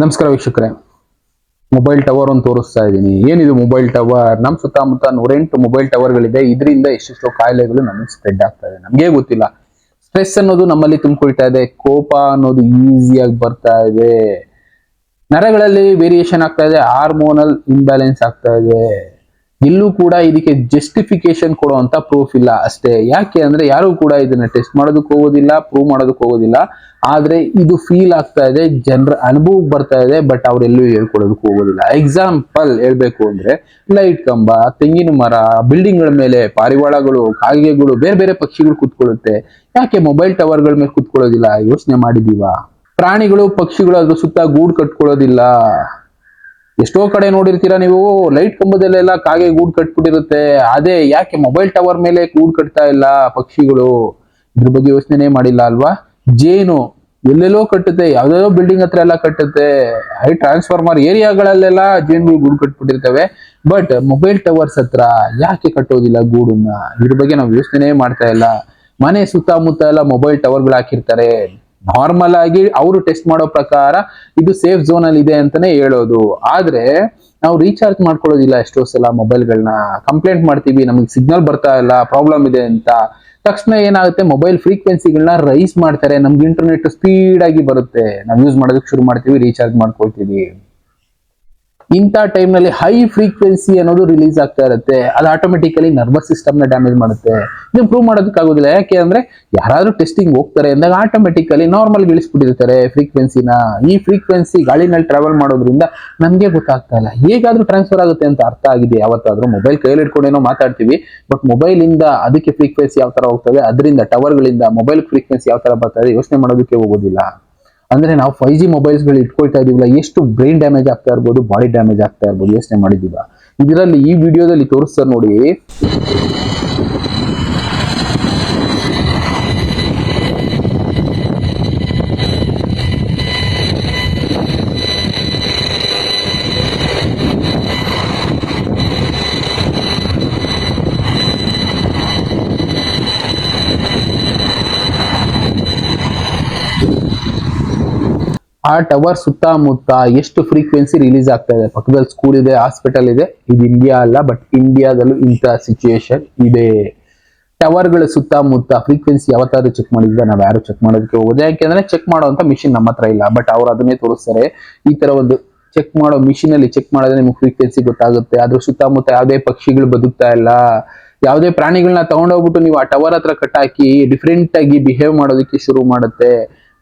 ನಮಸ್ಕಾರ ವೀಕ್ಷಕರೇ. Mobile tower ಒಂದು ತೋರಿಸ್ತಾ ಇದ್ದೀನಿ. ಏನಿದು ಮೊಬೈಲ್ ಟವರ್ ನಮ್ಮ ಸುತ್ತಮುತ್ತ ನೂರೆಂಟು ಮೊಬೈಲ್ ಟವರ್ಗಳಿದೆ ಇದರಿಂದ ಎಷ್ಟೆಷ್ಟೋ ಕಾಯಿಲೆಗಳು ನಮಗೆ ಸ್ಪ್ರೆಡ್ ಆಗ್ತಾ ಇದೆ. ನಮಗೆ ಗೊತ್ತಿಲ್ಲ. ಸ್ಟ್ರೆಸ್ ಅನ್ನೋದು ನಮ್ಮಲ್ಲಿ ತುಂಬಿಕೊಳ್ತಾ ಇದೆ. ಕೋಪ ಅನ್ನೋದು ಈಸಿಯಾಗಿ ಬರ್ತಾ ಇದೆ. ನರಗಳಲ್ಲಿ ವೇರಿಯೇಷನ್ ಆಗ್ತಾ ಇದೆ. ಹಾರ್ಮೋನಲ್ ಇಂಬ್ಯಾಲೆನ್ಸ್ ಆಗ್ತಾ ಇದೆ. ಎಲ್ಲೂ ಕೂಡ ಇದಕ್ಕೆ ಜಸ್ಟಿಫಿಕೇಶನ್ ಕೊಡುವಂತ ಪ್ರೂಫ್ ಇಲ್ಲ ಅಷ್ಟೇ. ಯಾಕೆ ಅಂದ್ರೆ ಯಾರು ಕೂಡ ಇದನ್ನ ಟೆಸ್ಟ್ ಮಾಡೋದಕ್ಕೆ ಹೋಗೋದಿಲ್ಲ ಪ್ರೂವ್ ಮಾಡೋದಕ್ಕೆ ಹೋಗೋದಿಲ್ಲ. ಆದ್ರೆ ಇದು ಫೀಲ್ ಆಗ್ತಾ ಇದೆ, ಜನರ ಅನುಭವಕ್ಕೆ ಬರ್ತಾ ಇದೆ ಬಟ್ ಅವರೆಲ್ಲೂ ಹೇಳ್ಕೊಡೋದಕ್ಕೆ ಹೋಗೋದಿಲ್ಲ. ಎಕ್ಸಾಂಪಲ್ ಹೇಳ್ಬೇಕು ಅಂದ್ರೆ ಲೈಟ್ ಕಂಬ, ತೆಂಗಿನ ಮರ ಬಿಲ್ಡಿಂಗ್ಗಳ ಮೇಲೆ ಪಾರಿವಾಳಗಳು, ಕಾಗೆಗಳು, ಬೇರೆ ಬೇರೆ ಪಕ್ಷಿಗಳು ಕುತ್ಕೊಳ್ಳುತ್ತೆ. ಯಾಕೆ ಮೊಬೈಲ್ ಟವರ್ಗಳ ಮೇಲೆ ಕುತ್ಕೊಳ್ಳೋದಿಲ್ಲ? ಯೋಚನೆ ಮಾಡಿದೀವಾ ಪ್ರಾಣಿಗಳು ಪಕ್ಷಿಗಳು ಅದ್ರ ಸುತ್ತ ಗೂಡು ಕಟ್ಕೊಳ್ಳೋದಿಲ್ಲ. ಎಷ್ಟೋ ಕಡೆ ನೋಡಿರ್ತೀರಾ ನೀವು ಲೈಟ್ ಕಂಬದಲ್ಲೆಲ್ಲ ಕಾಗೆ ಗೂಡು ಕಟ್ಬಿಟ್ಟಿರುತ್ತೆ. ಅದೇ ಯಾಕೆ ಮೊಬೈಲ್ ಟವರ್ ಮೇಲೆ ಗೂಡು ಕಟ್ತಾ ಇಲ್ಲ ಪಕ್ಷಿಗಳು? ಇದ್ರ ಬಗ್ಗೆ ಯೋಚನೆ ಮಾಡಿಲ್ಲ ಅಲ್ವಾ? ಜೇನು ಎಲ್ಲೆಲ್ಲೋ ಕಟ್ಟುತ್ತೆ, ಯಾವ್ದೋ ಬಿಲ್ಡಿಂಗ್ ಹತ್ರ ಎಲ್ಲ ಕಟ್ಟುತ್ತೆ. ಹೈ ಟ್ರಾನ್ಸ್ಫಾರ್ಮರ್ ಏರಿಯಾಗಳಲ್ಲೆಲ್ಲ ಜೇನುಗಳು ಗೂಡು ಕಟ್ಬಿಟ್ಟಿರ್ತವೆ. ಬಟ್ ಮೊಬೈಲ್ ಟವರ್ಸ್ ಹತ್ರ ಯಾಕೆ ಕಟ್ಟೋದಿಲ್ಲ ಗೂಡನ್ನ? ಇದ್ರ ಬಗ್ಗೆ ನಾವು ಯೋಚನೆ ಮಾಡ್ತಾ ಇಲ್ಲ. ಮನೆ ಸುತ್ತಮುತ್ತ ಎಲ್ಲ ಮೊಬೈಲ್ ಟವರ್ಗಳು ಹಾಕಿರ್ತಾರೆ. ನಾರ್ಮಲ್ ಆಗಿ ಅವರು ಟೆಸ್ಟ್ ಮಾಡೋ ಪ್ರಕಾರ ಇದು ಸೇಫ್ ಝೋನ್ ಅಲ್ಲಿ ಇದೆ ಅಂತಾನೆ ಹೇಳೋದು. ಆದ್ರೆ ನಾವು ರೀಚಾರ್ಜ್ ಮಾಡ್ಕೊಳ್ಳೋದಿಲ್ಲ ಎಷ್ಟೋ ಸಲ ಮೊಬೈಲ್ಗಳನ್ನ ಕಂಪ್ಲೇಂಟ್ ಮಾಡ್ತೀವಿ, ನಮಗೆ ಸಿಗ್ನಲ್ ಬರ್ತಾ ಇಲ್ಲ ಪ್ರಾಬ್ಲಮ್ ಇದೆ ಅಂತ. ತಕ್ಷಣ ಏನಾಗುತ್ತೆ ಮೊಬೈಲ್ ಫ್ರೀಕ್ವೆನ್ಸಿಗಳನ್ನ ರೈಸ್ ಮಾಡ್ತಾರೆ. ನಮ್ಗೆ ಇಂಟರ್ನೆಟ್ ಸ್ಪೀಡ್ ಆಗಿ ಬರುತ್ತೆ. ನಾವು ಯೂಸ್ ಮಾಡೋದಕ್ಕೆ ಶುರು ಮಾಡ್ತೀವಿ ರೀಚಾರ್ಜ್ ಮಾಡ್ಕೊಳ್ತೀವಿ. ಇಂಥ ಟೈಮ್ನಲ್ಲಿ ಹೈ ಫ್ರೀಕ್ವೆನ್ಸಿ ಅನ್ನೋದು ರಿಲೀಸ್ ಆಗ್ತಾ ಇರುತ್ತೆ. ಅದು ಆಟೋಮೆಟಿಕಲಿ ನರ್ವಸ್ ಸಿಸ್ಟಮ್ನ ಡ್ಯಾಮೇಜ್ ಮಾಡುತ್ತೆ. ಇದನ್ನು ಪ್ರೂವ್ ಮಾಡೋದಕ್ಕಾಗೋದಿಲ್ಲ. ಯಾಕೆ ಅಂದ್ರೆ ಯಾರಾದ್ರೂ ಟೆಸ್ಟಿಂಗ್ ಹೋಗ್ತಾರೆ ಅಂದಾಗ ಆಟೋಮೆಟಿಕಲಿ ನಾರ್ಮಲ್ ಇಳಿಸ್ಬಿಟ್ಟಿರ್ತಾರೆ ಫ್ರೀಕ್ವೆನ್ಸಿನ ಈ ಫ್ರೀಕ್ವೆನ್ಸಿ ಗಾಳಿನಲ್ಲಿ ಟ್ರಾವೆಲ್ ಮಾಡೋದ್ರಿಂದ ನಮಗೆ ಗೊತ್ತಾಗ್ತಾ ಇಲ್ಲ. ಹೇಗಾದ್ರೂ ಟ್ರಾನ್ಸ್ಫರ್ ಆಗುತ್ತೆ ಅಂತ ಅರ್ಥ ಆಗಿದೆ. ಯಾವತ್ತಾದ್ರೂ ಮೊಬೈಲ್ ಕೈಯಲ್ಲಿ ಇಟ್ಕೊಂಡೇನೋ ಮಾತಾಡ್ತೀವಿ. ಬಟ್ ಮೊಬೈಲ್ ಇಂದ ಅದಕ್ಕೆ ಫ್ರೀಕ್ವೆನ್ಸಿ ಯಾವ ತರ ಹೋಗ್ತದೆ? ಅದರಿಂದ ಟವರ್ಗಳಿಂದ ಮೊಬೈಲ್ ಫ್ರೀಕ್ವೆನ್ಸಿ ಯಾವ ತರ ಬರ್ತದೆ? ಯೋಚನೆ ಮಾಡೋದಕ್ಕೆ ಹೋಗೋದಿಲ್ಲ. ಅಂದ್ರೆ ನಾವು ಫೈವ್ ಜಿ ಮೊಬೈಲ್ಸ್ಗಳು ಇಟ್ಕೊಳ್ತಾ ಇದೀವಲ್ಲ, ಎಷ್ಟು ಬ್ರೈನ್ ಡ್ಯಾಮೇಜ್ ಆಗ್ತಾ ಇರ್ಬೋದು ಬಾಡಿ ಡ್ಯಾಮೇಜ್ ಆಗ್ತಾ ಇರ್ಬೋದು, ಯೋಚನೆ ಮಾಡಿದೀವ ಇದರಲ್ಲಿ ಈ ವಿಡಿಯೋದಲ್ಲಿ ತೋರಿಸ್ತಾರೆ ನೋಡಿ. ಆ ಟವರ್ ಸುತ್ತಮುತ್ತ ಎಷ್ಟು ಫ್ರೀಕ್ವೆನ್ಸಿ ರಿಲೀಸ್ ಆಗ್ತಾ ಇದೆ? ಪಕ್ಕದಲ್ಲಿ ಸ್ಕೂಲ್ ಇದೆ ಹಾಸ್ಪಿಟಲ್ ಇದೆ. ಇದು ಇಂಡಿಯಾ ಅಲ್ಲ ಬಟ್ ಇಂಡಿಯಾದಲ್ಲೂ ಇಂಥ ಸಿಚುಯೇಷನ್ ಇದೆ. ಟವರ್ಗಳ ಸುತ್ತಮುತ್ತ ಫ್ರೀಕ್ವೆನ್ಸಿ ಯಾವತ್ತಾದ್ರೂ ಚೆಕ್ ಮಾಡಿದ್ರೆ ನಾವು ಯಾರು ಚೆಕ್ ಮಾಡೋದಕ್ಕೆ ಹೋಗೋದು ಯಾಕೆಂದ್ರೆ ಚೆಕ್ ಮಾಡುವಂತ ಮಿಷಿನ್ ನಮ್ಮ ಹತ್ರ ಇಲ್ಲ. ಬಟ್ ಅವ್ರು ಅದನ್ನೇ ತೋರಿಸ್ತಾರೆ. ಈ ತರ ಒಂದು ಚೆಕ್ ಮಾಡೋ ಮಿಷಿನ್ ಅಲ್ಲಿ ಚೆಕ್ ಮಾಡಿದ್ರೆ ನಿಮ್ಗೆ ಫ್ರೀಕ್ವೆನ್ಸಿ ಗೊತ್ತಾಗುತ್ತೆ. ಅದ್ರ ಸುತ್ತಮುತ್ತ ಯಾವುದೇ ಪಕ್ಷಿಗಳು ಬದುಕ್ತಾ ಇಲ್ಲ. ಯಾವುದೇ ಪ್ರಾಣಿಗಳನ್ನ ತಗೊಂಡೋಗ್ಬಿಟ್ಟು ನೀವು ಆ ಟವರ್ ಹತ್ರ ಕಟ್ಟಾಕಿ ಡಿಫ್ರೆಂಟ್ ಆಗಿ ಬಿಹೇವ್ ಮಾಡೋದಕ್ಕೆ ಶುರು ಮಾಡುತ್ತೆ.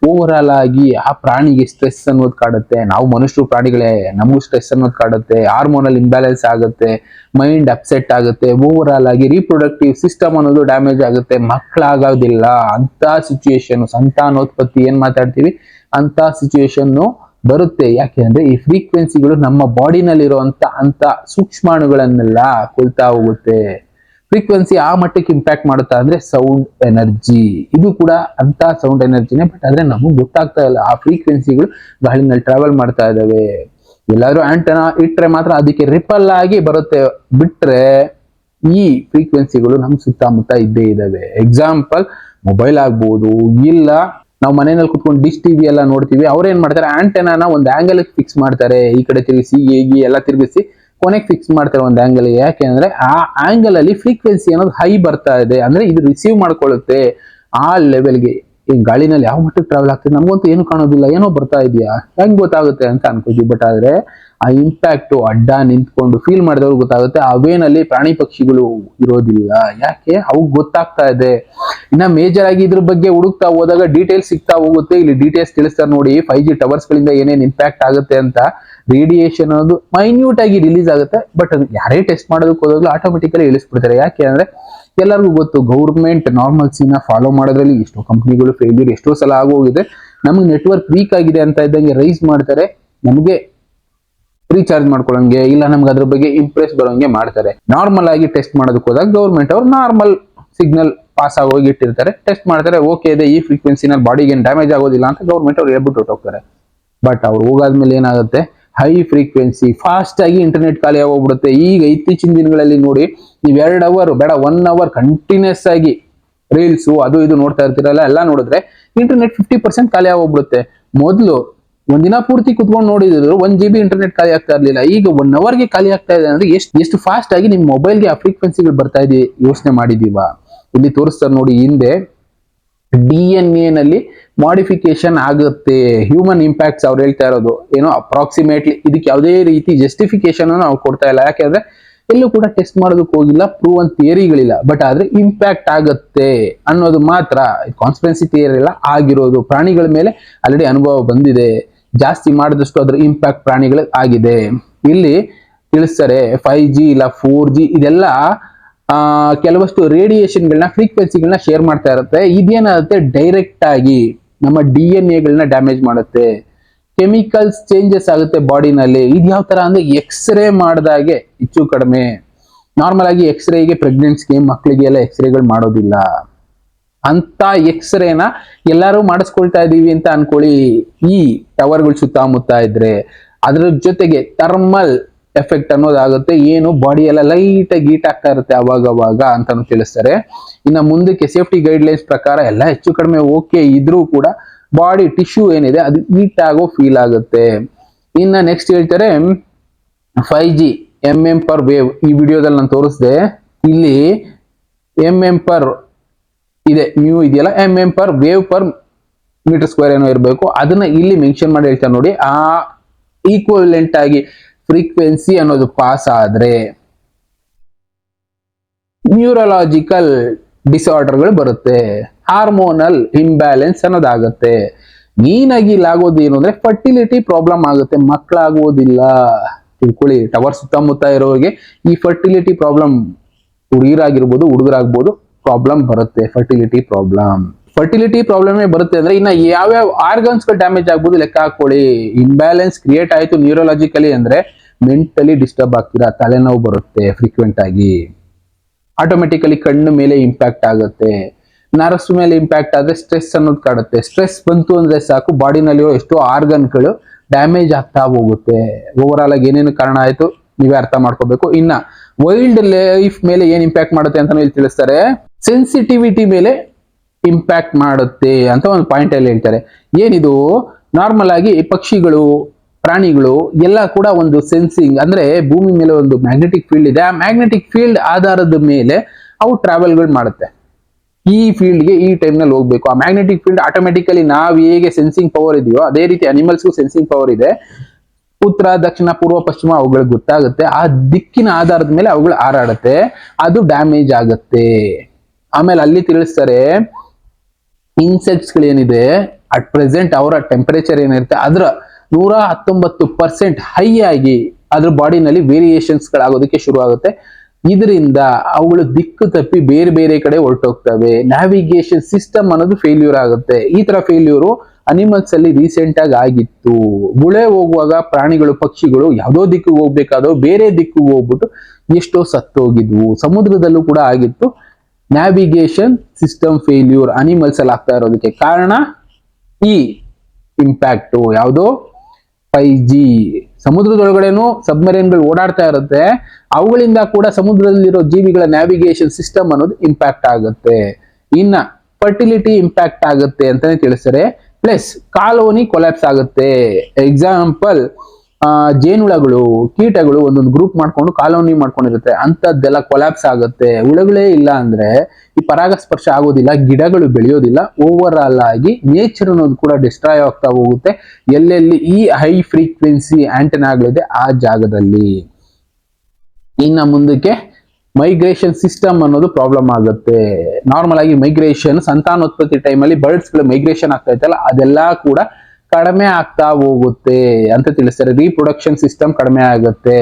ಓವರ್ ಆಲ್ ಆಗಿ ಆ ಪ್ರಾಣಿಗೆ ಸ್ಟ್ರೆಸ್ ಅನ್ನೋದು ಕಾಡುತ್ತೆ. ನಾವು ಮನುಷ್ಯರು ಪ್ರಾಣಿಗಳೇ, ನಮಗೂ ಸ್ಟ್ರೆಸ್ ಅನ್ನೋದು ಕಾಡುತ್ತೆ. ಹಾರ್ಮೋನಲ್ ಇಂಬ್ಯಾಲೆನ್ಸ್ ಆಗುತ್ತೆ ಮೈಂಡ್ ಅಪ್ಸೆಟ್ ಆಗುತ್ತೆ. ಓವರ್ ಆಗಿ ರೀಪ್ರೊಡಕ್ಟಿವ್ ಸಿಸ್ಟಮ್ ಅನ್ನೋದು ಡ್ಯಾಮೇಜ್ ಆಗುತ್ತೆ. ಮಕ್ಕಳಾಗೋದಿಲ್ಲ ಅಂತ ಸಿಚುಯೇಷನ್ ಸಂತಾನೋತ್ಪತ್ತಿ ಏನ್ ಮಾತಾಡ್ತೀವಿ? ಅಂತ ಸಿಚುಯೇಷನ್ನು ಬರುತ್ತೆ. ಯಾಕೆ ಅಂದ್ರೆ ಈ ಫ್ರೀಕ್ವೆನ್ಸಿಗಳು ನಮ್ಮ ಬಾಡಿನಲ್ಲಿರುವಂತ ಅಂತ ಸೂಕ್ಷ್ಮಾಣುಗಳನ್ನೆಲ್ಲ ಕೊಲ್ತಾ ಹೋಗುತ್ತೆ. ಫ್ರೀಕ್ವೆನ್ಸಿ ಆ ಮಟ್ಟಕ್ಕೆ ಇಂಪ್ಯಾಕ್ಟ್ ಮಾಡುತ್ತಾ ಅಂದ್ರೆ ಸೌಂಡ್ ಎನರ್ಜಿ ಇದು ಕೂಡ ಅಂತ ಸೌಂಡ್ ಎನರ್ಜಿನೇ ಬಟ್ ಆದ್ರೆ ನಮಗೆ ಗೊತ್ತಾಗ್ತಾ ಇಲ್ಲ. ಆ ಫ್ರೀಕ್ವೆನ್ಸಿಗಳು ಗಾಳಿನಲ್ಲಿ ಟ್ರಾವೆಲ್ ಮಾಡ್ತಾ ಇದಾವೆ ಎಲ್ಲಾದ್ರೂ ಆಂಟನ ಇಟ್ಟರೆ ಮಾತ್ರ ಅದಕ್ಕೆ ರಿಪಲ್ ಆಗಿ ಬರುತ್ತೆ. ಬಿಟ್ರೆ ಈ ಫ್ರೀಕ್ವೆನ್ಸಿಗಳು ನಮ್ಮ ಸುತ್ತಮುತ್ತ ಇದ್ದೇ ಇದಾವೆ ಎಕ್ಸಾಂಪಲ್ ಮೊಬೈಲ್ ಆಗ್ಬೋದು, ಇಲ್ಲ ನಾವು ಮನೆಯಲ್ಲಿ ಕುತ್ಕೊಂಡು ಡಿಶ್ ಟಿವಿ ಎಲ್ಲ ನೋಡ್ತೀವಿ, ಅವ್ರೇನ್ ಮಾಡ್ತಾರೆ? ಆಂಟೆನಾನ ಒಂದು ಆಂಗಲ್ ಫಿಕ್ಸ್ ಮಾಡ್ತಾರೆ. ಈ ಕಡೆ ತಿರುಗಿಸಿ ಹೇಗೆ ಎಲ್ಲ ತಿರುಗಿಸಿ ಕೊನೆಗೆ ಫಿಕ್ಸ್ ಮಾಡ್ತಾರೆ ಒಂದು ಆಂಗಲ್ ಯಾಕೆ ಅಂದ್ರೆ ಆ ಆಂಗಲ್ ಅಲ್ಲಿ ಫ್ರೀಕ್ವೆನ್ಸಿ ಅನ್ನೋದು ಹೈ ಬರ್ತಾ ಇದೆ. ಅಂದ್ರೆ ಇದು ರಿಸೀವ್ ಮಾಡ್ಕೊಳ್ಳುತ್ತೆ ಆ ಲೆವೆಲ್ಗೆ ಈ ಗಾಳಿನಲ್ಲಿ ಯಾವ ಮಟ್ಟಕ್ಕೆ ಟ್ರಾವೆಲ್ ಆಗ್ತದೆ ನಮಗಂತೂ ಏನು ಕಾಣೋದಿಲ್ಲ. ಏನೋ ಬರ್ತಾ ಇದೆಯಾ? ಹೆಂಗೆ ಗೊತ್ತಾಗುತ್ತೆ ಅಂತ ಅನ್ಕೋತೀವಿ. ಬಟ್ ಆದ್ರೆ ಆ ಇಂಪ್ಯಾಕ್ಟ್ ಅಡ್ಡ ನಿಂತ್ಕೊಂಡು ಫೀಲ್ ಮಾಡಿದವ್ರು ಗೊತ್ತಾಗುತ್ತೆ, ಆ ವೇನಲ್ಲಿ ಪ್ರಾಣಿ ಪಕ್ಷಿಗಳು ಇರೋದಿಲ್ಲ. ಯಾಕೆ? ಅವು ಗೊತ್ತಾಗ್ತಾ ಇದೆ. ಇನ್ನ ಮೇಜರ್ ಆಗಿ ಇದ್ರ ಬಗ್ಗೆ ಹುಡುಕ್ತಾ ಹೋದಾಗ ಡೀಟೇಲ್ಸ್ ಸಿಗ್ತಾ ಹೋಗುತ್ತೆ. ಇಲ್ಲಿ ಡೀಟೇಲ್ಸ್ ತಿಳಿಸ್ತಾರೆ ನೋಡಿ ಫೈವ್ ಜಿ ಟವರ್ಸ್ ಗಳಿಂದ ಏನೇನು ಇಂಪ್ಯಾಕ್ಟ್ ಆಗುತ್ತೆ ಅಂತ. ರೇಡಿಯೇಷನ್ ಅನ್ನೋದು ಮೈನ್ಯೂಟ್ ಆಗಿ ರಿಲೀಸ್ ಆಗುತ್ತೆ ಬಟ್ ಯಾರೇ ಟೆಸ್ಟ್ ಮಾಡೋದಕ್ಕೆ ಹೋದಾಗಲೂ ಆಟೋಮೆಟಿಕಲಿ ಇಳಿಸ್ಬಿಡ್ತಾರೆ. ಯಾಕೆ ಅಂದ್ರೆ ಎಲ್ಲರಿಗೂ ಗೊತ್ತು ಗೌರ್ಮೆಂಟ್ ನಾರ್ಮಲ್ಸಿನ ಫಾಲೋ ಮಾಡೋದ್ರಲ್ಲಿ ಎಷ್ಟೋ ಕಂಪ್ನಿಗಳು ಫೇಲ್ಯೂರ್ ಎಷ್ಟೋ ಸಲ ಆಗೋಗಿದೆ. ನಮಗೆ ನೆಟ್ವರ್ಕ್ ವೀಕ್ ಆಗಿದೆ ಅಂತ ಇದ್ದಂಗೆ ರೈಸ್ ಮಾಡ್ತಾರೆ. ನಮಗೆ ರೀಚಾರ್ಜ್ ಮಾಡ್ಕೊಳ್ಳಂಗೆ ಇಲ್ಲ ನಮ್ಗೆ ಅದ್ರ ಬಗ್ಗೆ ಇಂಪ್ರೆಸ್ ಬರೋಂಗೆ ಮಾಡ್ತಾರೆ. ನಾರ್ಮಲ್ ಆಗಿ ಟೆಸ್ಟ್ ಮಾಡೋದಕ್ಕೆ ಹೋದಾಗ ಗೌರ್ಮೆಂಟ್ ಅವ್ರು ನಾರ್ಮಲ್ ಸಿಗ್ನಲ್ ಪಾಸ್ ಹೋಗಿ ಇಟ್ಟಿರ್ತಾರೆ. ಟೆಸ್ಟ್ ಮಾಡ್ತಾರೆ ಓಕೆ ಇದೆ, ಈ ಫ್ರೀಕ್ವೆನ್ಸಿನಲ್ಲಿ ಬಾಡಿಗೆ ಏನು ಡ್ಯಾಮೇಜ್ ಆಗೋದಿಲ್ಲ ಅಂತ ಗೌರ್ಮೆಂಟ್ ಅವ್ರು ಹೇಳ್ಬಿಟ್ಟು ಹೋಗ್ತಾರೆ ಬಟ್ ಅವ್ರು ಹೋಗಾದ್ಮೇಲೆ ಏನಾಗುತ್ತೆ? ಹೈ ಫ್ರೀಕ್ವೆನ್ಸಿ ಫಾಸ್ಟ್ ಆಗಿ ಇಂಟರ್ನೆಟ್ ಖಾಲಿ ಆಗೋಗ್ಬಿಡುತ್ತೆ. ಈಗ ಇತ್ತೀಚಿನ ದಿನಗಳಲ್ಲಿ ನೋಡಿ, ನೀವು ಎರಡು ಅವರ್ ಬೇಡ ಒನ್ ಅವರ್ ಕಂಟಿನ್ಯೂಸ್ ಆಗಿ ರೀಲ್ಸು ಅದು ಇದು ನೋಡ್ತಾ ಇರ್ತೀರಲ್ಲ, ಎಲ್ಲ ನೋಡಿದ್ರೆ ಇಂಟರ್ನೆಟ್ ಫಿಫ್ಟಿ ಪರ್ಸೆಂಟ್ ಖಾಲಿ ಆಗೋಗ್ಬಿಡುತ್ತೆ. ಮೊದಲು ಒಂದಿನ ಪೂರ್ತಿ ಕುತ್ಕೊಂಡು ನೋಡಿದ್ರು ಒಂದ್ ಜಿ ಬಿ ಇಂಟರ್ನೆಟ್ ಖಾಲಿ ಆಗ್ತಾ ಇರಲಿಲ್ಲ. ಈಗ ಒನ್ ಅವರ್ಗೆ ಖಾಲಿ ಆಗ್ತಾ ಇದೆ ಅಂದ್ರೆ ಎಷ್ಟು ಎಷ್ಟು ಫಾಸ್ಟ್ ಆಗಿ ನಿಮ್ ಮೊಬೈಲ್ಗೆ ಆ ಫ್ರೀಕ್ವೆನ್ಸಿಗಳು ಬರ್ತಾ ಇದೆ ಯೋಚನೆ ಮಾಡಿದೀವ. ಇಲ್ಲಿ ತೋರಿಸ್ತಾರೆ ನೋಡಿ ಹಿಂದೆ ಡಿ ಎನ್ ಎ ನಲ್ಲಿ ಮಾಡಿಫಿಕೇಶನ್ ಆಗುತ್ತೆ. ಹ್ಯೂಮನ್ ಇಂಪ್ಯಾಕ್ಟ್ಸ್ ಅವ್ರು ಹೇಳ್ತಾ ಇರೋದು. ಏನೋ ಅಪ್ರಾಕ್ಸಿಮೇಟ್ಲಿ ಇದಕ್ಕೆ ಯಾವುದೇ ರೀತಿ ಜಸ್ಟಿಫಿಕೇಶನ್ ನಾವು ಕೊಡ್ತಾ ಇಲ್ಲ. ಯಾಕೆಂದ್ರೆ ಎಲ್ಲೂ ಕೂಡ ಟೆಸ್ಟ್ ಮಾಡೋದಕ್ಕೆ ಹೋಗಿಲ್ಲ ಪ್ರೂವನ್ ಥಿಯರಿಗಳಿಲ್ಲ ಬಟ್ ಆದ್ರೆ ಇಂಪ್ಯಾಕ್ಟ್ ಆಗುತ್ತೆ ಅನ್ನೋದು ಮಾತ್ರ. ಕಾನ್ಸ್ಪೆನ್ಸಿ ಥಿಯರಿ ಎಲ್ಲ ಆಗಿರೋದು. ಪ್ರಾಣಿಗಳ ಮೇಲೆ ಆಲ್ರೆಡಿ ಅನುಭವ ಬಂದಿದೆ. ಜಾಸ್ತಿ ಮಾಡಿದಷ್ಟು ಅದರ ಇಂಪ್ಯಾಕ್ಟ್ ಪ್ರಾಣಿಗಳಿಗೆ ಆಗಿದೆ. ಇಲ್ಲಿ ತಿಳಿಸ್ತಾರೆ ಫೈವ್ ಜಿ ಇಲ್ಲ ಫೋರ್ ಜಿ ಇದೆಲ್ಲ ಕೆಲವಷ್ಟು ರೇಡಿಯೇಷನ್ಗಳನ್ನ ಫ್ರೀಕ್ವೆನ್ಸಿಗಳನ್ನ ಶೇರ್ ಮಾಡ್ತಾ ಇರುತ್ತೆ. ಇದೇನಾಗುತ್ತೆ? ಡೈರೆಕ್ಟ್ ಆಗಿ ನಮ್ಮ ಡಿ ಎನ್ ಎಗಳನ್ನ ಡ್ಯಾಮೇಜ್ ಮಾಡುತ್ತೆ. ಕೆಮಿಕಲ್ಸ್ ಚೇಂಜಸ್ ಆಗುತ್ತೆ ಬಾಡಿನಲ್ಲಿ ಇದು ಯಾವ ತರ ಅಂದ್ರೆ ಎಕ್ಸ್ರೇ ಮಾಡಿದಾಗೆ ಹೆಚ್ಚು ಕಡಿಮೆ. ನಾರ್ಮಲ್ ಆಗಿ ಎಕ್ಸ್ರೇಗೆ ಪ್ರೆಗ್ನೆನ್ಸ್ಗೆ ಮಕ್ಕಳಿಗೆ ಎಲ್ಲ ಎಕ್ಸ್ರೇಗಳು ಮಾಡೋದಿಲ್ಲ. ಅಂತ ಎಕ್ಸ್ರೇನ ಎಲ್ಲರೂ ಮಾಡಿಸ್ಕೊಳ್ತಾ ಇದೀವಿ ಅಂತ ಅನ್ಕೊಳ್ಳಿ. ಈ ಟವರ್ಗಳು ಸುತ್ತಮುತ್ತ ಇದ್ರೆ ಅದ್ರ ಜೊತೆಗೆ ಥರ್ಮಲ್ ಎಫೆಕ್ಟ್ ಅನ್ನೋದಾಗುತ್ತೆ. ಏನು ಬಾಡಿ ಎಲ್ಲ ಲೈಟ್ ಆಗಿ ಹೀಟ್ ಆಗ್ತಾ ಇರುತ್ತೆ ಅವಾಗ ಅವಾಗ ಅಂತಾನು ತಿಳಿಸ್ತಾರೆ. ಇನ್ನ ಮುಂದಕ್ಕೆ ಸೇಫ್ಟಿ ಗೈಡ್ಲೈನ್ಸ್ ಪ್ರಕಾರ ಎಲ್ಲ ಹೆಚ್ಚು ಕಡಿಮೆ ಓಕೆ ಇದ್ರೂ ಕೂಡ ಬಾಡಿ ಟಿಶ್ಯೂ ಏನಿದೆ ಅದು ಹೀಟ್ ಆಗೋ ಫೀಲ್ ಆಗುತ್ತೆ. ಇನ್ನ ನೆಕ್ಸ್ಟ್ ಹೇಳ್ತಾರೆ five G M M per wave ಈ ವಿಡಿಯೋದಲ್ಲಿ ನಾನು ತೋರಿಸಿದೆ. ಇಲ್ಲಿ ಎಂ ಎಂ ಪರ್ ಇದೆ ಮ್ಯೂ ಇದೆಯಲ್ಲ? M M per wave per metre square ಏನೋ ಇರಬೇಕು. ಅದನ್ನ ಇಲ್ಲಿ ಮೆನ್ಷನ್ ಮಾಡಿ ಹೇಳ್ತಾರೆ ನೋಡಿ. ಆ ಈಕ್ವಲೆಂಟ್ ಆಗಿ ಫ್ರೀಕ್ವೆನ್ಸಿ ಅನ್ನೋದು ಪಾಸ್ ಆದ್ರೆ ನ್ಯೂರಲಾಜಿಕಲ್ ಡಿಸಾರ್ಡರ್ಗಳು ಬರುತ್ತೆ. ಹಾರ್ಮೋನಲ್ ಇಂಬ್ಯಾಲೆನ್ಸ್ ಅನ್ನೋದಾಗತ್ತೆ. ಮೀನಾಗಿ ಇಲ್ಲಾಗೋದು ಏನು ಅಂದ್ರೆ ಫರ್ಟಿಲಿಟಿ ಪ್ರಾಬ್ಲಮ್ ಆಗುತ್ತೆ. ಮಕ್ಕಳಾಗುವುದಿಲ್ಲ. ತಿಳ್ಕೊಳ್ಳಿ ಟವರ್ ಸುತ್ತಮುತ್ತ ಇರೋರಿಗೆ ಈ ಫರ್ಟಿಲಿಟಿ ಪ್ರಾಬ್ಲಮ್ ಹುಡುಗಿರಾಗಿರ್ಬೋದು ಹುಡುಗರಾಗ್ಬೋದು ಪ್ರಾಬ್ಲಮ್ ಬರುತ್ತೆ ಫರ್ಟಿಲಿಟಿ ಪ್ರಾಬ್ಲಮ್ ಫರ್ಟಿಲಿಟಿ ಪ್ರಾಬ್ಲಮ್ ಬರುತ್ತೆ ಅಂದ್ರೆ ಇನ್ನ ಯಾವ್ಯಾವ ಆರ್ಗನ್ಸ್ಗಳು ಡ್ಯಾಮೇಜ್ ಆಗ್ಬೋದು ಲೆಕ್ಕ ಹಾಕೊಳ್ಳಿ. ಇಂಬ್ಯಾಲೆನ್ಸ್ ಕ್ರಿಯೇಟ್ ಆಯಿತು ನ್ಯೂರೋಲಾಜಿಕಲಿ ಅಂದ್ರೆ ಮೆಂಟಲಿ ಡಿಸ್ಟರ್ಬ್ ಆಗ್ತೀರಾ, ತಲೆನೋವು ಬರುತ್ತೆ ಫ್ರೀಕ್ವೆಂಟ್ ಆಗಿ. ಆಟೋಮೆಟಿಕಲಿ ಕಣ್ಣು ಮೇಲೆ ಇಂಪ್ಯಾಕ್ಟ್ ಆಗುತ್ತೆ. ನರ್ವ್ಸ್ ಮೇಲೆ ಇಂಪ್ಯಾಕ್ಟ್ ಆದ್ರೆ ಸ್ಟ್ರೆಸ್ ಅನ್ನೋದು ಕಾಡುತ್ತೆ. ಸ್ಟ್ರೆಸ್ ಬಂತು ಅಂದ್ರೆ ಸಾಕು ಬಾಡಿನಲ್ಲಿರೋ ಎಷ್ಟೋ ಆರ್ಗನ್ಗಳು ಡ್ಯಾಮೇಜ್ ಆಗ್ತಾ ಹೋಗುತ್ತೆ. ಓವರ್ ಆಲ್ ಆಗಿ ಏನೇನು ಕಾರಣ ಆಯಿತು, ನೀವೇ ಅರ್ಥ ಮಾಡ್ಕೋಬೇಕು. ಇನ್ನ ವೈಲ್ಡ್ ಲೈಫ್ ಮೇಲೆ ಏನ್ ಇಂಪ್ಯಾಕ್ಟ್ ಮಾಡುತ್ತೆ ಅಂತ ಇಲ್ಲಿ ತಿಳಿಸ್ತಾರೆ. ಸೆನ್ಸಿಟಿವಿಟಿ ಮೇಲೆ ಇಂಪ್ಯಾಕ್ಟ್ ಮಾಡುತ್ತೆ ಅಂತ ಒಂದು ಪಾಯಿಂಟ್ ಅಲ್ಲಿ ಹೇಳ್ತಾರೆ. ಏನಿದು? ನಾರ್ಮಲ್ ಆಗಿ ಪಕ್ಷಿಗಳು, ಪ್ರಾಣಿಗಳು ಎಲ್ಲ ಕೂಡ ಒಂದು ಸೆನ್ಸಿಂಗ್ ಅಂದ್ರೆ ಭೂಮಿ ಮೇಲೆ ಒಂದು ಮ್ಯಾಗ್ನೆಟಿಕ್ ಫೀಲ್ಡ್ ಇದೆ. ಆ ಮ್ಯಾಗ್ನೆಟಿಕ್ ಫೀಲ್ಡ್ ಆಧಾರದ ಮೇಲೆ ಅವು ಟ್ರಾವೆಲ್ಗಳು ಮಾಡುತ್ತೆ. ಈ ಫೀಲ್ಡ್ಗೆ ಈ ಟೈಮ್ನಲ್ಲಿ ಹೋಗ್ಬೇಕು. ಆ ಮ್ಯಾಗ್ನೆಟಿಕ್ ಫೀಲ್ಡ್ ಆಟೋಮೆಟಿಕಲಿ ನಾವು ಹೇಗೆ ಸೆನ್ಸಿಂಗ್ ಪವರ್ ಇದೆಯೋ, ಅದೇ ರೀತಿ ಅನಿಮಲ್ಸ್ಗೂ ಸೆನ್ಸಿಂಗ್ ಪವರ್ ಇದೆ. ಉತ್ತರ, ದಕ್ಷಿಣ, ಪೂರ್ವ, ಪಶ್ಚಿಮ ಅವುಗಳಿಗೆ ಗೊತ್ತಾಗುತ್ತೆ. ಆ ದಿಕ್ಕಿನ ಆಧಾರದ ಮೇಲೆ ಅವುಗಳು ಹಾರಾಡುತ್ತೆ. ಅದು ಡ್ಯಾಮೇಜ್ ಆಗುತ್ತೆ. ಆಮೇಲೆ ಅಲ್ಲಿ ತಿಳಿಸ್ತಾರೆ ಇನ್ಸೆಕ್ಟ್ಸ್ ಏನಿದೆ ಅಟ್ ಪ್ರೆಸೆಂಟ್ ಅವರ ಟೆಂಪರೇಚರ್ ಏನಿರುತ್ತೆ, ಅದರ ನೂರ ಹತ್ತೊಂಬತ್ತು ಪರ್ಸೆಂಟ್ ಹೈ ಆಗಿ ಅದ್ರ ಬಾಡಿನಲ್ಲಿ ವೇರಿಯೇಷನ್ಸ್ ಗಳಾಗೋದಕ್ಕೆ ಶುರು ಆಗುತ್ತೆ ಇದರಿಂದ ಅವುಗಳು ದಿಕ್ಕು ತಪ್ಪಿ ಬೇರೆ ಬೇರೆ ಕಡೆ ಹೊರಟೋಗ್ತವೆ. ನ್ಯಾವಿಗೇಷನ್ ಸಿಸ್ಟಮ್ ಅನ್ನೋದು ಫೇಲ್ಯೂರ್ ಆಗುತ್ತೆ. ಈ ತರ ಫೇಲ್ಯೂರು ಅನಿಮಲ್ಸ್ ಅಲ್ಲಿ ರೀಸೆಂಟ್ ಆಗಿ ಆಗಿತ್ತು. ಗುಳೆ ಹೋಗುವಾಗ ಪ್ರಾಣಿಗಳು, ಪಕ್ಷಿಗಳು ಯಾವುದೋ ದಿಕ್ಕಿಗೆ ಹೋಗ್ಬೇಕಾದೋ ಬೇರೆ ದಿಕ್ಕಿಗೆ ಹೋಗ್ಬಿಟ್ಟು ಎಷ್ಟೋ ಸತ್ತೋಗಿದ್ವು. ಸಮುದ್ರದಲ್ಲೂ ಕೂಡ ಆಗಿತ್ತು. ನ್ಯಾವಿಗೇಷನ್ ಸಿಸ್ಟಮ್ ಫೇಲ್ಯೂರ್ ಅನಿಮಲ್ಸ್ ಅಲ್ಲಿ ಆಗ್ತಾ ಇರೋದಕ್ಕೆ ಕಾರಣ ಈ ಇಂಪ್ಯಾಕ್ಟು ಯಾವುದೋ? ಫೈ ಜಿ ಸಮುದ್ರದೊಳಗಡೆನೂ ಸಬ್ಮರೀನ್ಗಳು ಓಡಾಡ್ತಾ ಇರುತ್ತೆ. ಅವುಗಳಿಂದ ಕೂಡ ಸಮುದ್ರದಲ್ಲಿರೋ ಜೀವಿಗಳ ನ್ಯಾವಿಗೇಷನ್ ಸಿಸ್ಟಮ್ ಅನ್ನೋದು ಇಂಪ್ಯಾಕ್ಟ್ ಆಗುತ್ತೆ. ಇನ್ನ ಫರ್ಟಿಲಿಟಿ ಇಂಪ್ಯಾಕ್ಟ್ ಆಗುತ್ತೆ ಅಂತಾನೆ ತಿಳಿಸ್ತಾರೆ. ಪ್ಲಸ್ ಕಾಲೋನಿ ಕೊಲ್ಯಾಪ್ಸ್ ಆಗುತ್ತೆ. ಎಕ್ಸಾಂಪಲ್ ಜೇನುಳಗಳು ಕೀಟಗಳು ಒಂದೊಂದು ಗ್ರೂಪ್ ಮಾಡ್ಕೊಂಡು ಕಾಲೋನಿ ಮಾಡ್ಕೊಂಡಿರುತ್ತೆ. ಅಂತದ್ದೆಲ್ಲ ಕೊಲ್ಯಾಪ್ಸ್ ಆಗುತ್ತೆ. ಹುಳಗಳೇ ಇಲ್ಲ ಅಂದ್ರೆ ಈ ಪರಾಗಸ್ಪರ್ಶ ಆಗೋದಿಲ್ಲ, ಗಿಡಗಳು ಬೆಳೆಯೋದಿಲ್ಲ ಓವರ್ ಆಲ್ ಆಗಿ ನೇಚರ್ ಅನ್ನೋದು ಕೂಡ ಡಿಸ್ಟ್ರಾಯ್ ಆಗ್ತಾ ಹೋಗುತ್ತೆ. ಎಲ್ಲೆಲ್ಲಿ ಈ ಹೈ ಫ್ರೀಕ್ವೆನ್ಸಿ ಆಂಟೆನಾಗಳಿದೆ ಆ ಜಾಗದಲ್ಲಿ. ಇನ್ನ ಮುಂದಕ್ಕೆ ಮೈಗ್ರೇಷನ್ ಸಿಸ್ಟಮ್ ಅನ್ನೋದು ಪ್ರಾಬ್ಲಮ್ ಆಗುತ್ತೆ. ನಾರ್ಮಲ್ ಆಗಿ ಮೈಗ್ರೇಷನ್ ಸಂತಾನೋತ್ಪತ್ತಿ ಟೈಮಲ್ಲಿ ಬರ್ಡ್ಸ್ಗಳು ಮೈಗ್ರೇಷನ್ ಆಗ್ತಾ ಇತ್ತಲ್ಲ, ಅದೆಲ್ಲ ಕೂಡ ಕಡಿಮೆ ಆಗ್ತಾ ಹೋಗುತ್ತೆ ಅಂತ ತಿಳಿಸ್ತಾರೆ. ರೀಪ್ರೊಡಕ್ಷನ್ ಸಿಸ್ಟಮ್ ಕಡಿಮೆ ಆಗುತ್ತೆ.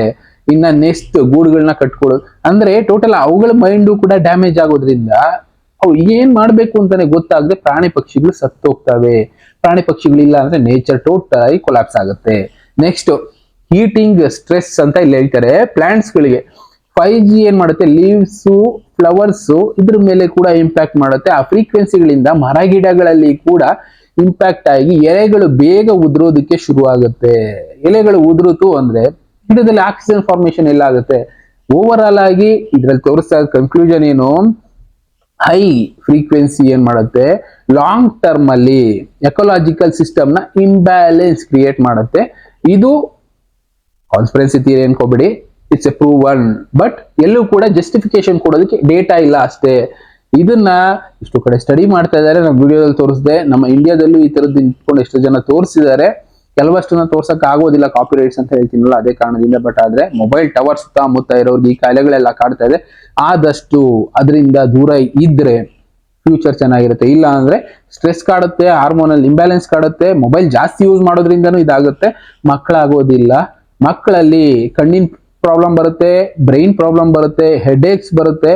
ಇನ್ನ ನೆಕ್ಸ್ಟ್ ಗೂಡುಗಳನ್ನ ಕಟ್ಕೊಳ್ಳೋದು ಅಂದ್ರೆ ಟೋಟಲ್ ಅವುಗಳ ಮೈಂಡು ಕೂಡ ಡ್ಯಾಮೇಜ್ ಆಗೋದ್ರಿಂದ ಅವು ಏನ್ ಮಾಡ್ಬೇಕು ಅಂತಾನೆ ಗೊತ್ತಾಗದೆ ಪ್ರಾಣಿ ಪಕ್ಷಿಗಳು ಸತ್ತೋಗ್ತವೆ. ಪ್ರಾಣಿ ಪಕ್ಷಿಗಳಿಲ್ಲ ಅಂದ್ರೆ ನೇಚರ್ ಟೋಟಲ್ ಆಗಿ ಕೊಲಾಪ್ಸ್ ಆಗುತ್ತೆ. ನೆಕ್ಸ್ಟ್ ಹೀಟಿಂಗ್ ಸ್ಟ್ರೆಸ್ ಅಂತ ಇಲ್ಲಿ ಹೇಳ್ತಾರೆ. ಪ್ಲಾಂಟ್ಸ್ ಗಳಿಗೆ ಫೈವ್ ಜಿ ಏನ್ ಮಾಡುತ್ತೆ? ಲೀವ್ಸ್ ಫ್ಲವರ್ಸ್ ಇದ್ರ ಮೇಲೆ ಕೂಡ ಇಂಪ್ಯಾಕ್ಟ್ ಮಾಡುತ್ತೆ. ಆ ಫ್ರೀಕ್ವೆನ್ಸಿಗಳಿಂದ ಮರ ಗಿಡಗಳಲ್ಲಿ ಕೂಡ ಇಂಪ್ಯಾಕ್ಟ್ ಆಗಿ ಎಲೆಗಳು ಬೇಗ ಉದುರೋದಕ್ಕೆ ಶುರು ಆಗುತ್ತೆ ಎಲೆಗಳು ಉದುರುತು ಅಂದ್ರೆ ಗಿಡದಲ್ಲಿ ಆಕ್ಸಿಜನ್ ಫಾರ್ಮೇಶನ್ ಎಲ್ಲ ಆಗುತ್ತೆ. ಓವರ್ ಆಲ್ ಆಗಿ ಇದ್ರಲ್ಲಿ ತೋರಿಸ್ತಾ ಕನ್ಕ್ಲೂಷನ್ ಏನು? ಹೈ ಫ್ರೀಕ್ವೆನ್ಸಿ ಏನ್ ಮಾಡುತ್ತೆ? ಲಾಂಗ್ ಟರ್ಮ್ ಅಲ್ಲಿ ಎಕೋಲಾಜಿಕಲ್ ಸಿಸ್ಟಮ್ನ ಇಂಬ್ಯಾಲೆನ್ಸ್ ಕ್ರಿಯೇಟ್ ಮಾಡುತ್ತೆ. ಇದು conspiracy theory ಅನ್ಕೋಬೇಡಿ. It's a prove one but ಎಲ್ಲೂ ಕೂಡ ಜಸ್ಟಿಫಿಕೇಶನ್ ಕೊಡೋದಕ್ಕೆ ಡೇಟಾ ಇಲ್ಲ ಅಷ್ಟೇ. ಇದನ್ನ ಇಷ್ಟು ಕಡೆ ಸ್ಟಡಿ ಮಾಡ್ತಾ ಇದ್ದಾರೆ. ನಮ್ಮ ವಿಡಿಯೋದಲ್ಲಿ ತೋರಿಸಿದೆ. ನಮ್ಮ ಇಂಡಿಯಾದಲ್ಲೂ ಈ ತರದ್ದು ನಿಂತ್ಕೊಂಡು ಎಷ್ಟು ಜನ ತೋರಿಸಿದ್ದಾರೆ. ಕೆಲವಷ್ಟನ್ನ ತೋರ್ಸಕ್ ಆಗೋದಿಲ್ಲ ಕಾಪಿ ರೈಟ್ಸ್ ಅಂತ ಹೇಳ್ತೀನಲ್ಲ, ಅದೇ ಕಾರಣದಿಂದ. ಬಟ್ ಆದ್ರೆ ಮೊಬೈಲ್ ಟವರ್ ಸುತ್ತಮುತ್ತ ಇರೋರ್ಗೆ ಈ ಕಾಯಿಲೆಗಳೆಲ್ಲ ಕಾಡ್ತಾ ಇದೆ. ಆದಷ್ಟು ಅದರಿಂದ ದೂರ ಇದ್ರೆ ಫ್ಯೂಚರ್ ಚೆನ್ನಾಗಿರುತ್ತೆ. ಇಲ್ಲ ಅಂದ್ರೆ ಸ್ಟ್ರೆಸ್ ಕಾಡುತ್ತೆ ಹಾರ್ಮೋನಲ್ ಇಂಬ್ಯಾಲೆನ್ಸ್ ಕಾಡುತ್ತೆ ಮೊಬೈಲ್ ಜಾಸ್ತಿ ಯೂಸ್ ಮಾಡೋದ್ರಿಂದನೂ ಇದಾಗುತ್ತೆ. ಮಕ್ಕಳಾಗೋದಿಲ್ಲ. ಮಕ್ಕಳಲ್ಲಿ ಕಣ್ಣಿನ ಪ್ರಾಬ್ಲಮ್ ಬರುತ್ತೆ ಬ್ರೈನ್ ಪ್ರಾಬ್ಲಮ್ ಬರುತ್ತೆ ಹೆಡ್ ಏಕ್ಸ್ ಬರುತ್ತೆ.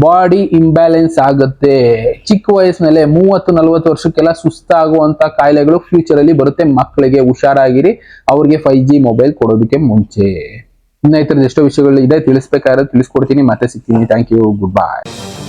ಬಾಡಿ ಇಂಬ್ಯಾಲೆನ್ಸ್ ಆಗುತ್ತೆ. ಚಿಕ್ಕ ವಯಸ್ಸಿನಲ್ಲೇ ಮೂವತ್ತು, ನಲವತ್ತು ವರ್ಷಕ್ಕೆಲ್ಲ ಸುಸ್ತಾಗುವಂತ ಕಾಯಿಲೆಗಳು ಫ್ಯೂಚರ್ ಅಲ್ಲಿ ಬರುತ್ತೆ. ಮಕ್ಕಳಿಗೆ ಹುಷಾರಾಗಿರಿ. ಅವ್ರಿಗೆ ಫೈವ್ ಜಿ ಮೊಬೈಲ್ ಕೊಡೋದಕ್ಕೆ ಮುಂಚೆ. ಇನ್ನ ಈ ಥರದ ಎಷ್ಟೋ ವಿಷಯಗಳು ಇದೆ. ತಿಳಿಸ್ಬೇಕಾದ್ರೆ ತಿಳಿಸ್ಕೊಡ್ತೀನಿ. ಮತ್ತೆ ಸಿಗ್ತೀನಿ. Thank you good bye